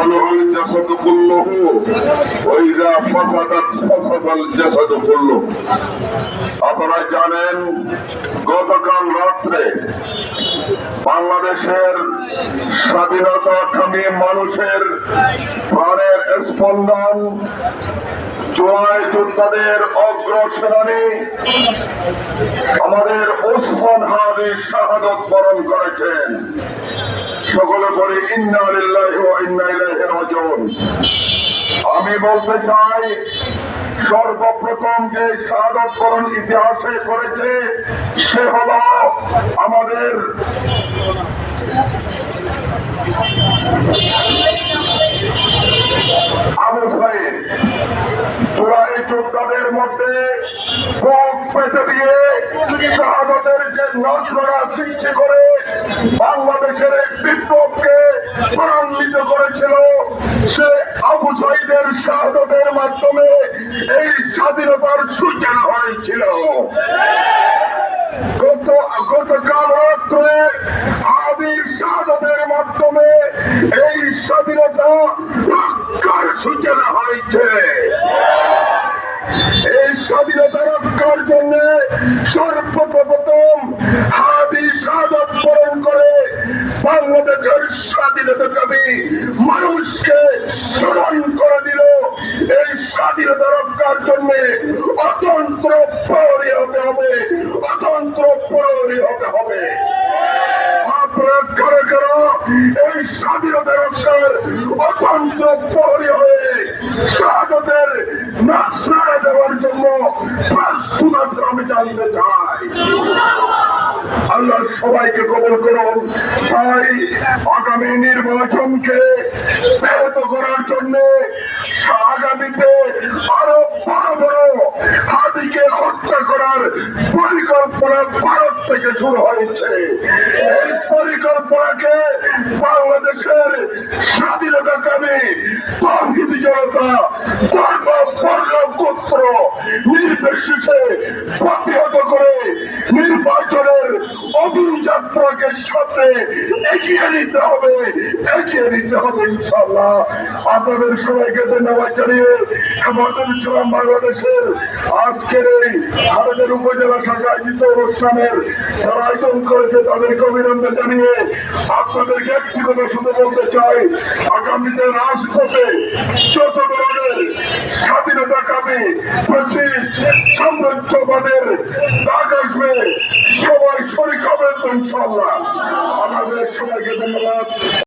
ভালো হলে জাসাদ করল ওইরা ফাসাদাত ফাসাদাল জাসাদ করল আপনারা জানেন, গতকাল রাত্রে বাংলাদেশের স্বাধীনতা কামী মানুষের প্রাণের স্পন্দন জোয়ায় যোদ্ধাদের অগ্রসেনানি, আমাদের ওসমান হাদি শাহাদত বরণ করেছেন। সকলে পরে ইন্না আমি বলতে চাই সর্বপ্রথম যে বরণ ইতিহাসে করেছে সে হল আমাদের বাংলাদেশের এই বিপ্লবকে ত্বরান্বিত করেছিল, সে আবু সাইদের শাহাদতের মাধ্যমে এই স্বাধীনতার সূচনা হয়েছিল। মাধ্যমে এই স্বাধীনতা রক্ষার সূচনা হয়েছে। স্বাধীনতা রক্ষার জন্য সর্বপ্রথম হাদি শাহাদত বরণ করে বাংলাদেশের স্বাধীনতা কবি মানুষকে স্মরণ করে দিল। এই স্বাধীনতা রক্ষার জন্য অতন্ত্র প্রহরী হতে হবে, অতন্ত্র প্রহরী হতে হবে। আপনারা কারও কারও এই স্বাধীনতা রক্ষার অতন্ত্র প্রস্তুত আছে আমি জানতে চাই। আল্লাহ, সবাইকে কবল করুন। তাই আগামী নির্বাচনকে ব্যাহত করার জন্য আগামীতে আরও বড় বড় হাতিকে হত্যা করার পরিকল্পনা ভারত থেকে শুরু হয়েছে। এই পরিকল্পনাকে বাংলাদেশের স্বাধীনতাকামী তহিদ জনতা, ধর্ম, বর্ণ, গোত্র অভিযাত্রাকে সাথে এগিয়ে নিতে হবে, এগিয়ে নিতে হবে ইনশাল্লাহ আপনাদের সবাইকে ধন্যবাদ জানিয়ে আমাদের ইসলাম বাংলাদেশের আজকের এই ভারতের উপজেলা শাখা আয়োজিত অনুষ্ঠানের যারা আয়োজন করেছে, তাদেরকে অভিনন্দন জানিয়ে আপনাদেরকে একটি কথা শুধু বলতে চাই। আগামীতে রাজপথে যত ধরনের স্বাধীনতা কামী ফ্যাসিস্ট সাম্রাজ্যবাদের ডাক আসবে ইনশাল্লাহ আমাদের সবাইকে ধন্যবাদ।